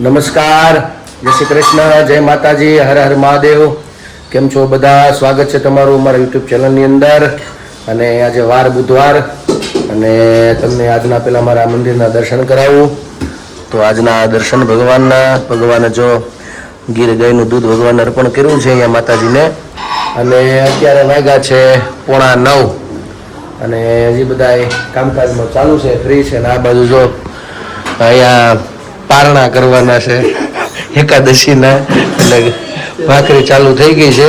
નમસ્કાર. જય શ્રી કૃષ્ણ, જય માતાજી, હર હર મહાદેવ. કેમ છો બધા? સ્વાગત છે તમારું અમારા યુટ્યુબ ચેનલની અંદર. અને આજે વાર બુધવાર. અને તમને આજના પહેલાં મારા મંદિરના દર્શન કરાવું. તો આજના દર્શન ભગવાનના, ભગવાને જો ગીર ગાયનું દૂધ ભગવાનને અર્પણ કર્યું છે અહીંયા માતાજીને. અને અત્યારે વાગ્યા છે પોણા નવ. અને હજી બધા કામકાજમાં ચાલુ છે, ફ્રી છે. અને આ બાજુ જો અહીંયા પારણા કરવાના છે. એકાદશીના. એટલે ભાખરી ચાલુ થઈ ગઈ છે.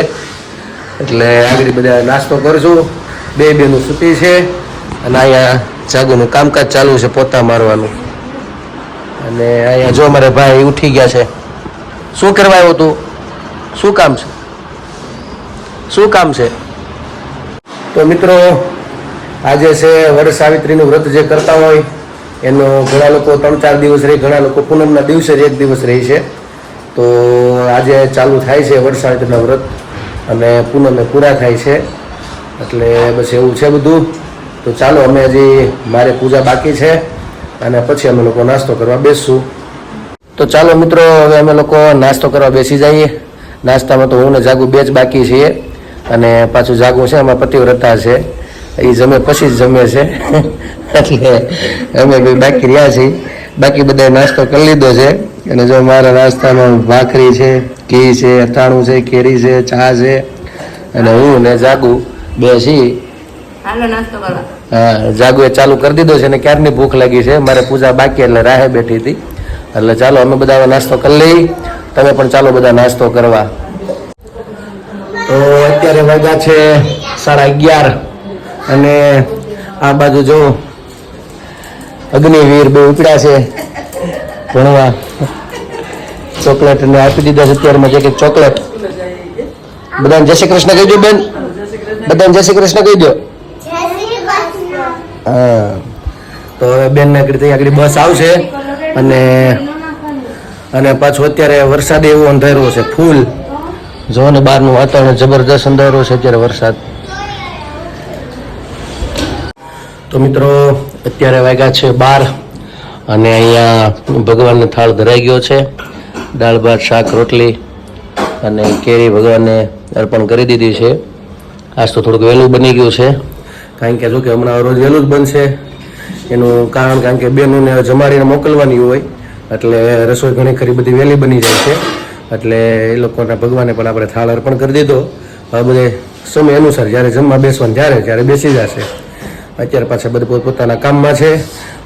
એટલે આગળ બધા નાસ્તો કરશું. બે બેનું સૂતી છે. અને અહીંયા જાગુનું કામકાજ ચાલુ છે પોતા મારવાનું. અને અહીંયા જો મારે ભાઈ ઉઠી ગયા છે. શું કરવા આવ્યો તું? શું કામ છે? શું કામ છે? તો મિત્રો, આજે છે વડ સાવિત્રીનું વ્રત જે કરતા હોય એનો ઘણા લોકો ત્રણ ચાર દિવસ રહી, ઘણા લોકો પૂનમના દિવસે એક દિવસ રહી છે. તો આજે ચાલુ થાય છે વડ વ્રત અને પૂનમે પૂરા થાય છે. એટલે બસ એવું છે બધું. તો ચાલો, અમે હજી મારે પૂજા બાકી છે અને પછી અમે લોકો નાસ્તો કરવા બેસશું. તો ચાલો મિત્રો, હવે અમે લોકો નાસ્તો કરવા બેસી જઈએ. નાસ્તામાં તો હું ને જાગુ બે જ બાકી છીએ અને પાછું જાગું છે એમાં પતિવ્રતા છે. એ જમે પછી જ જમે છે. એટલે અમે બી બાકી રહ્યા છીએ. બાકી બધા નાસ્તો કરી લીધો છે. અને જો મારા નાસ્તામાં ભાખરી છે ઘી છે અટાણું છે કેરી છે ચા છે. અને હું ને જાગુ બે છીએ. હાલો નાસ્તો કરવા. હા જાગુએ ચાલુ કરી દીધો છે અને ક્યારની ભૂખ લાગી છે? મારે પૂજા બાકી એટલે રાહે બેઠી હતી. એટલે ચાલો અમે બધા નાસ્તો કરી લઈ. તમે પણ ચાલો બધા નાસ્તો કરવા. તો અત્યારે વાગ્યા છે સાડા અગિયાર. અને આ બાજુ જો અગ્નિવીર બે ઉપડ્યા છે. ભણવા. ચોકલેટ ને આપી દીધા છે અત્યારમાં જે કે ચોકલેટ. બધાને જય શ્રી કૃષ્ણ કહી દો બેન. બધાને જય શ્રી કૃષ્ણ કહી દો. હા. તો હવે બેનને આગળ આગળ બસ આવશે. અને અને પાછું અત્યારે વરસાદ એવો અંધારો છે, ફૂલ. જો ને બહારનું વાતાવરણ જબરદસ્ત અંધારો છે, અત્યારે વરસાદ. તો મિત્રો, અત્યારે વાગ્યા છે બાર અને અહીંયા ભગવાનને થાળ ધરાઈ ગયો છે. દાળ, ભાત, શાક, રોટલી અને કેરી ભગવાનને અર્પણ કરી દીધી છે. આજ તો થોડુંક વહેલું બની ગયું છે. કારણ કે જો કે હમણાં રોજ વહેલું જ બનશે. એનું કારણ કારણ કે બહેનોને જમાડીને મોકલવાની હોય, એટલે રસોઈ ઘણી ખરી બધી વહેલી બની જાય છે. એટલે એ લોકોના ભગવાને પણ આપણે થાળ અર્પણ કરી દીધો. હવે બધે સમય અનુસાર જ્યારે જમવા બેસવાનું, ત્યારે ત્યારે બેસી જશે. અત્યારે પાછા બધા પોતપોતાના કામમાં છે.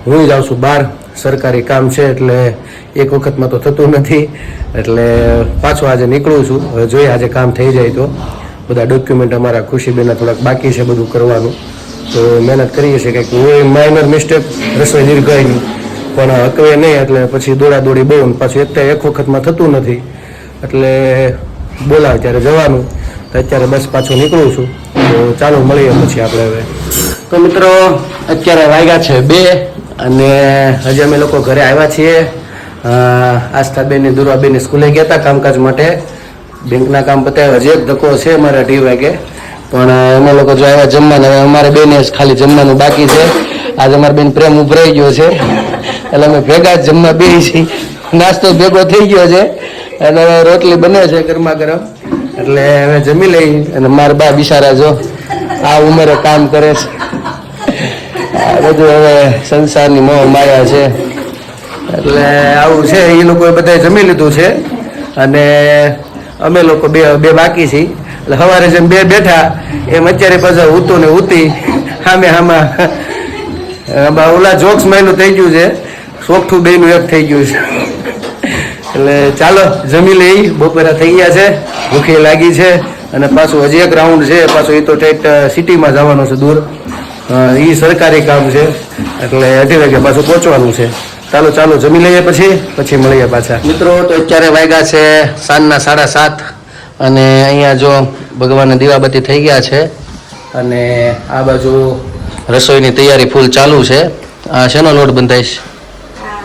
હું જાઉં છું બહાર. સરકારી કામ છે એટલે એક વખતમાં તો થતું નથી. એટલે પાછો આજે નીકળું છું. હવે જોઈએ આજે કામ થઈ જાય તો. બધા ડોક્યુમેન્ટ અમારા ખુશીબેનના થોડાક બાકી છે બધું કરવાનું. તો મહેનત કરીએ છીએ કંઈક. હું માઇનર મિસ્ટેક રસોઈ દીર્ઘાયની પણ હકવે નહીં, એટલે પછી દોડા દોડી બહુ પાછું એક એક વખતમાં થતું નથી. એટલે બોલાવે, ત્યારે જવાનું. તો અત્યારે બસ પાછું નીકળું છું. તો ચાલો મળીએ પછી આપણે હવે. તો મિત્રો, અત્યારે વાગ્યા છે બે અને હજી અમે લોકો ઘરે આવ્યા છીએ. આસ્થાબેન, દુર્વાબેન સ્કૂલે ગયા હતા કામકાજ માટે. બેંકના કામ પતાવ્યા હજી એક ધક્કો છે અમારે અઢી વાગે. પણ અમે લોકો જો આવ્યા જમવાનું, હવે અમારે બેને ખાલી જમવાનું બાકી છે. આજે અમારે બેન પ્રેમ ઉભરાઈ ગયો છે. એટલે અમે ભેગા જ જમવા બે છીએ. નાસ્તો ભેગો થઈ ગયો છે. એટલે રોટલી બને છે ગરમા ગરમ. એટલે હવે જમી લઈ અને મારા બા બિચારા જો આ ઉંમરે કામ કરે છે. બધું હવે સંસારની મોહ માયા છે. એટલે આવું છે એ લોકોએ બધાએ જમી લીધું છે. અને અમે લોકો બે બે બાકી છીએ. એટલે સવારે જેમ બે બેઠા, એમ અત્યારે પાછા ઉતું ને ઉતી સામે આમાં ઓલા જોક્સ માયનું થઈ ગયું છે. સોગઠું બેનું એક થઈ ગયું છે. એટલે ચાલો જમી લઈ. બપોરા થઈ ગયા છે. ભૂખી લાગી છે. અને પાછું હજી એક રાઉન્ડ છે. પાછું એ તો ટેટ સિટીમાં જવાનું છે દૂર. એ સરકારી કામ છે. એટલે અઢી વાગે પાછું પહોંચવાનું છે. ચાલો ચાલો જમી લઈએ પછી. પછી મળીએ પાછા. મિત્રો તો અત્યારે વાગ્યા છે સાંજના સાડા સાત. અને અહીંયા જો ભગવાનને દીવાબત્તી થઈ ગયા છે. અને આ બાજુ રસોઈની તૈયારી ફૂલ ચાલુ છે. આ શેનો લોટ બંધાઈશ?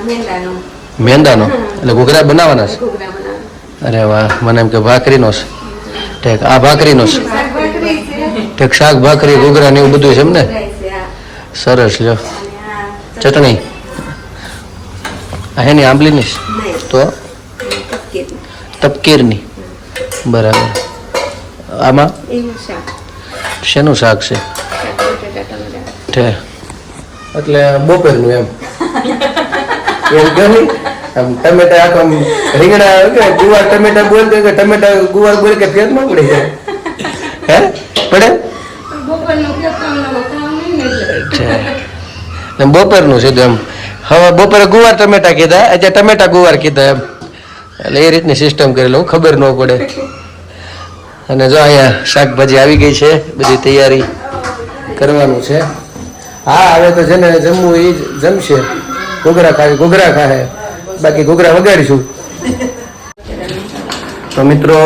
મેંદાનો. મેંદાનો? એટલે ઘૂઘરા બનાવવાના છે? અરે વાહ મને એમ કે ભાખરીનો છે. ઠેક આ ભાખરીનો છે. શાકભાખરી શાક ભાખરી ઘૂઘરા ને એવું બધું છે એમ ને. સરસ લ્યો. ચટણી. આ હેની આંબલીની તો? તપકીરની. બરાબર. આમાં? શેનું શાક છે? એટલે બપોરનું એમ. એમ કે આમ ટમેટા આખો રીંગણા કે ગુવાર ટમેટા બોલ કે ટમેટા ગુવાર બોલ કે ફેર ન પડે હે? પડે? બપોરનું સીધું એમ હવે બપોરે ગુવાર ટમેટા કીધા અત્યારે ટમેટા ગુવાર કીધા એમ. એટલે એ રીતની સિસ્ટમ કરી લઉં ખબર ન પડે. અને જો અહીંયા શાકભાજી આવી ગઈ છે બધી તૈયારી કરવાનું છે. હા હવે તો જેને જમવું એ જમશે. ઘૂઘરા ખાય ઘૂઘરા ખાય. બાકી ઘૂઘરા વગાડીશું. તો મિત્રો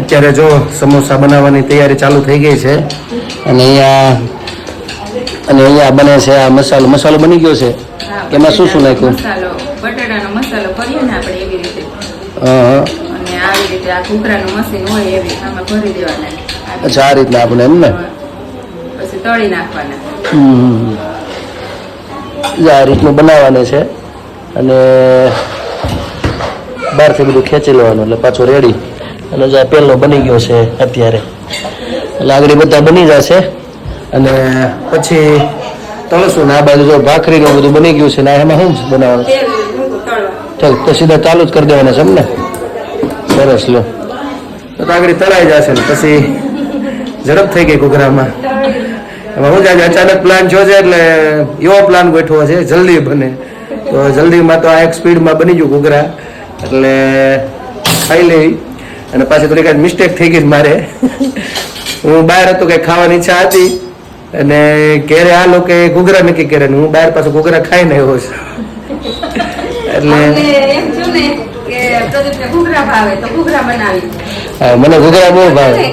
અત્યારે જો સમોસા બનાવવાની તૈયારી ચાલુ થઈ ગઈ છે અને અહીંયા અને અહીંયા બને છે આ મસાલો. મસાલો બની ગયો છે? એમાં શું શું નાખ્યું? બટાટાનો મસાલો કરીએ ને આપણે એવી રીતે. હા અને આવી રીતે આ ઘૂઘરાનું મશીન હોય એવી આમાં ભરી દેવાના. અચ્છા આ રીતના આપણે એમ ને? પછી તળી નાખવાના. હમ. આ રીતનું બનાવવાનું છે. અને બહારથી બધું ખેંચી લેવાનું એટલે પાછું રેડી અને જે પહેલો બની ગયો છે અત્યારે. એટલે આગળ બધા બની જશે. અને પછી તળશું ને આ બાજુ જો ભાખરીનું બધું બની ગયું છે ને એમાં શું બનાવવાનું? ચાલ, તો સીધા ચાલુ જ કરી દેવાના છે ને? સરસ લો તો આગળ તળાઈ જશે ને પછી ઝડપ થઈ ગઈ ઘૂઘરામાં. એમાં હું જાય અચાનક પ્લાન જો છે એટલે એવો પ્લાન ગોઠવો છે, જલ્દી બને. તો જલ્દીમાં તો આ એક સ્પીડમાં બની ગયું ઘૂઘરા. એટલે ખાઈ લેવી અને પાછી થોડી કાંઈ મિસ્ટેક થઈ ગઈ મારે. હું બહાર હતો કે ખાવાની ઈચ્છા હતી. અને ઘેરે આ લોકો ઘૂઘરા નક્કી કરે હું બહાર પાછું ઘૂઘરા આવ્યો એટલે થયું ને બનાવી. હા, મને ઘૂઘરા બહુ ભાવે.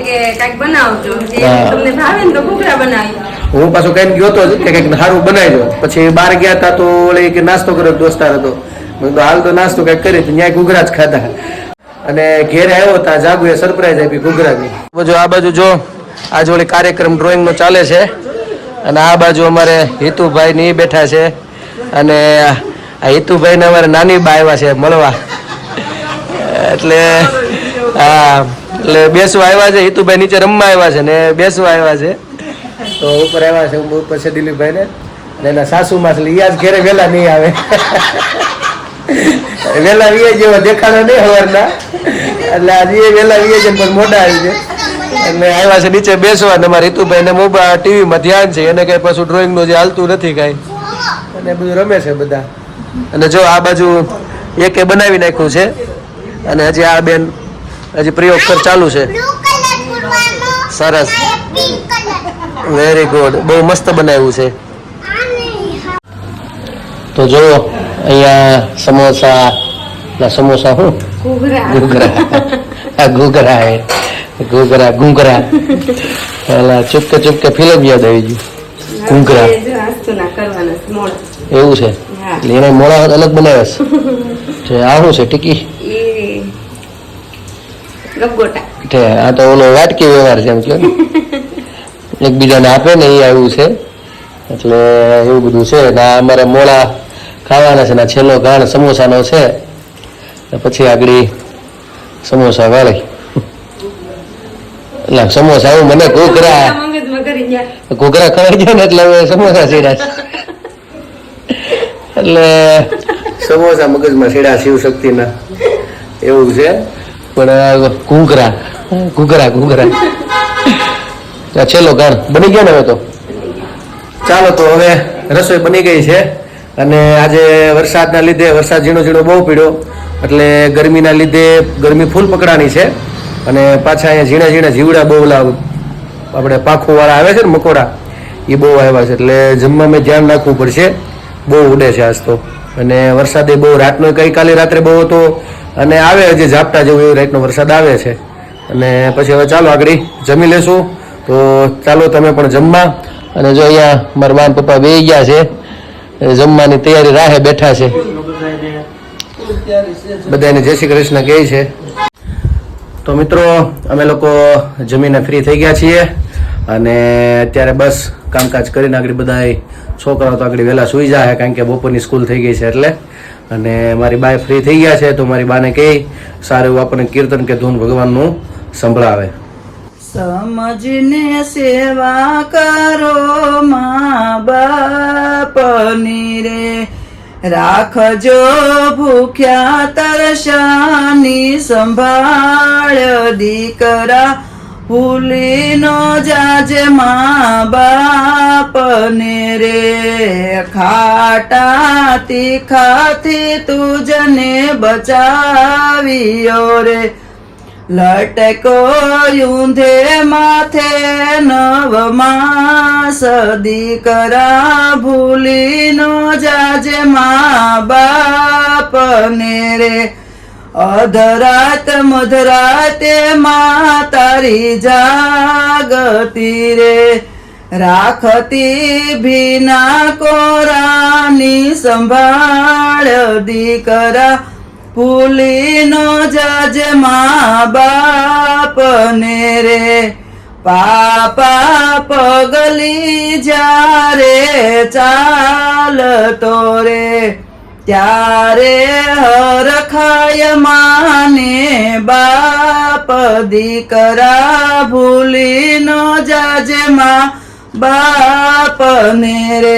હા. પાછો કઈ ગયો તો કે કંઈક સારું બનાવી દો. પછી બહાર ગયા હતા તો ઓલે કે નાસ્તો કર્યો દોસ્તાર હતો. હાલ તો નાસ્તો કંઈક કરી ત્યાં ઘૂઘરા જ ખાધા. અને ઘેરે આવ્યો હતા જાગુએ સરપ્રાઈઝ આપી ઘૂઘરાની. બાજુ આ બાજુ જો આજે ઓલી કાર્યક્રમ ડ્રોઈંગ નો ચાલે છે, અને આ બાજુ અમારે હિતુભાઈ ની બેઠા છે, અને આ હિતુભાઈ ને અમારે નાની બા આવ્યા છે મળવા. એટલે, હા, એટલે બેસવા આવ્યા છે, હિતુભાઈ નીચે રમવા આવ્યા છે ને, બેસવા આવ્યા છે. તો ઉપર આવ્યા છે ઉપર છે દિલીપભાઈ ને અને એના સાસુમાં છે યાદ ઘેરે વહેલા નહીં આવે. વહેલા વીએ જેવા દેખાડો નહીં હવારના. એટલે આજે એ વહેલા વીએ છે પણ મોટા આવી છે. એટલે આવ્યા છે નીચે બેસવા ને અમારા હિતુભાઈ ને મોબાઈલ ટીવીમાં ધ્યાન છે એને કઈ પાછું ડ્રોઈંગનું જે હાલતું નથી કાંઈ. અને બધું રમે છે બધા. અને જો આ બાજુ એકે બનાવી નાખ્યું છે અને હજી આ બેન હજી પ્રયોગ કર ચાલુ છે. સરસ. વેરી ગુડ બહુ મસ્ત બનાવ્યું છે. તો જો અહીંયા સમોસા ના સમોસા હું? ઘૂઘરા. આ ઘૂઘરા હે ઘૂઘરા ઘૂઘરા. પેલા ચૂપકે ચૂપકે ફિલ્મ યાદ આવી ગયું. ઘૂઘરા. એવું છે. એટલે એને મોડા અલગ બનાવ્યા છે. જે આ શું છે ટીકી? આ તો ઓલો વાટકી વ્યવહાર છે એમ કહો ને. એકબીજાને આપે ને એ આવ્યું છે. એટલે એવું બધું છે. ને આ અમારે મોળા ખાવાના છે ને છેલ્લો ગાણ સમોસાનો છે. પછી આગળ સમોસા વાળી. એટલે સમોસા એવું મને ઘૂઘરા ઘોઘરા ખવાઈ જાય ને એટલે હવે સમોસા સીડા એટલે સમોસા મગજમાં સીડા શિવ શક્તિના. એવું છે? પણ ઘૂઘરા. ઘૂઘરા ઘૂઘરા. છેલ્લો ગાણ. બની ગયો ને હવે તો? ચાલો તો હવે રસોઈ બની ગઈ છે અને આજે વરસાદના લીધે વરસાદ ઝીણો ઝીણો બહુ પીડ્યો. એટલે ગરમીના લીધે ગરમી ફૂલ પકડાની છે. અને પાછા અહીંયા ઝીણા ઝીણા જીવડા બહુ આપણે પાંખો વાળા આવે છે ને મકોડા, એ બહુ આવ્યા છે. એટલે જમવામાં ધ્યાન રાખવું પડશે. બહુ ઉડે છે આજ તો. અને વરસાદે બહુ રાતનો ગઈકાલે રાત્રે બહુ હતો. અને આવે હજી ઝાપટા જેવું એવું રાતનો વરસાદ આવે છે. અને પછી હવે ચાલો આગળ જમી લેશું. તો ચાલો તમે પણ જમવા. અને જો અહીંયા મારા મા પપ્પા બે ગયા છે જમવાની તૈયારી રાહે બેઠા છે. બધાને જય શ્રી કૃષ્ણ કહે છે. તો મિત્રો, અમે લોકો જમીને ફ્રી થઈ ગયા છીએ. અને અત્યારે બસ કામકાજ કરીને આગળ બધા છોકરાઓ તો આગળ વહેલા સુઈ જાય કારણ કે બપોરની સ્કૂલ થઈ ગઈ છે એટલે. અને મારી બાય ફ્રી થઈ ગયા છે, તો મારી બાને કહી, સારું, આપણને કીર્તન કે ધૂન ભગવાનનું સંભળાવે. સમજને સેવા કરો મા બાપની રે. રાખજો ભૂખ્યા તરશાની સંભાળ દીકરા ભૂલી નો જાજે મા બાપને રે. ખાટા તીખાથી તુજને બચાવ્યો રે. લટકો યુંધે માથે નવ માસ દીકરા ભૂલી નો જાજે મા બાપને રે. અધરાત મધરાતે મા તારી જાગતી રે. રાખતી ભીના કોરાની સંભાળ દીકરા ભૂલી નો જાજે મા બાપને રે. પાપા પગલી જ્યારે ચાલતો રે, ત્યારે હરખાય માને બાપ દીકરા ભૂલી નો જાજે મા બાપને રે.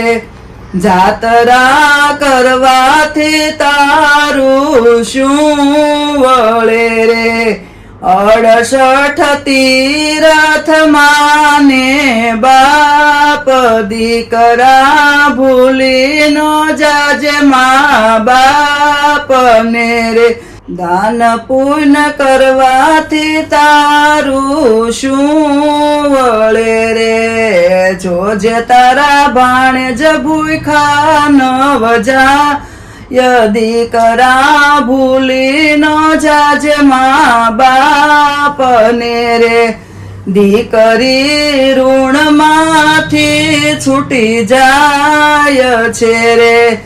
જાતરા કરવાથી તારું શું વળે રે? અડસઠ તીરથ માને બાપ દીકરા ભૂલી નો જાજે મા બાપને રે. દાન પૂર્ણ કરવાથી તારું શું વળે રે? જોજે તારા ભાણે જ ભૂખા ન વજા. યદી કરા ભૂલી ન જાજે મા બાપને રે. દીકરી ઋણમાંથી છૂટી જાય છે રે.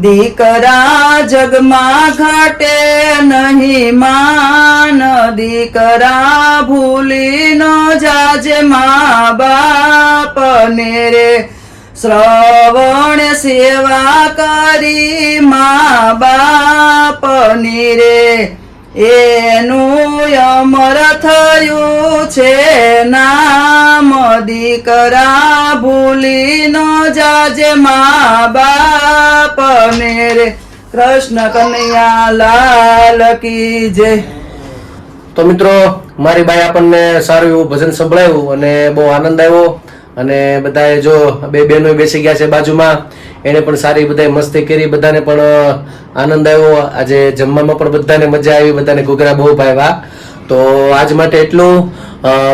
દીકરા જગમાં ઘટે નહીં માન. દીકરા ભૂલી ન જાજે મા બાપને રે. શ્રવણ સેવા કરી મા બાપની રે. એનું અમર થયું છે નામ દીકરા, ભૂલી ન જાજે મા બાપને રે કૃષ્ણ કનૈયા લાલ કી તો મિત્રો, મારી બાઈ આપણને સારું એવું ભજન સંભળાયું અને બહુ આનંદ આવ્યો. અને બધાએ જો બે બહેનો બેસી ગયા છે બાજુમાં એને પણ સારી બધાએ મસ્તી કરી. બધાને પણ આનંદ આવ્યો. આજે જમવામાં પણ બધાને મજા આવી બધાને ઘૂઘરા બહુ ભાવ્યા. તો આજ માટે એટલું.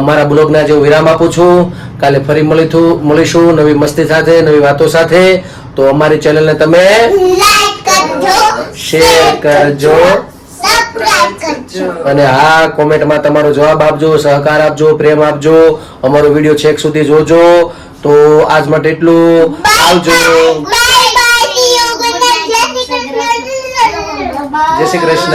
મારા બ્લોગના જે વિરામ આપું છું. કાલે ફરી મળીશું મળીશું નવી મસ્તી સાથે નવી વાતો સાથે. તો અમારી ચેનલને તમે શેર કરજો. અને હા કોમેન્ટમાં તમારો જવાબ આપજો સહકાર આપજો પ્રેમ આપજો. અમારો વીડિયો છેક સુધી જોજો. તો આજ માટે એટલું. આવજો. જય શ્રી કૃષ્ણ.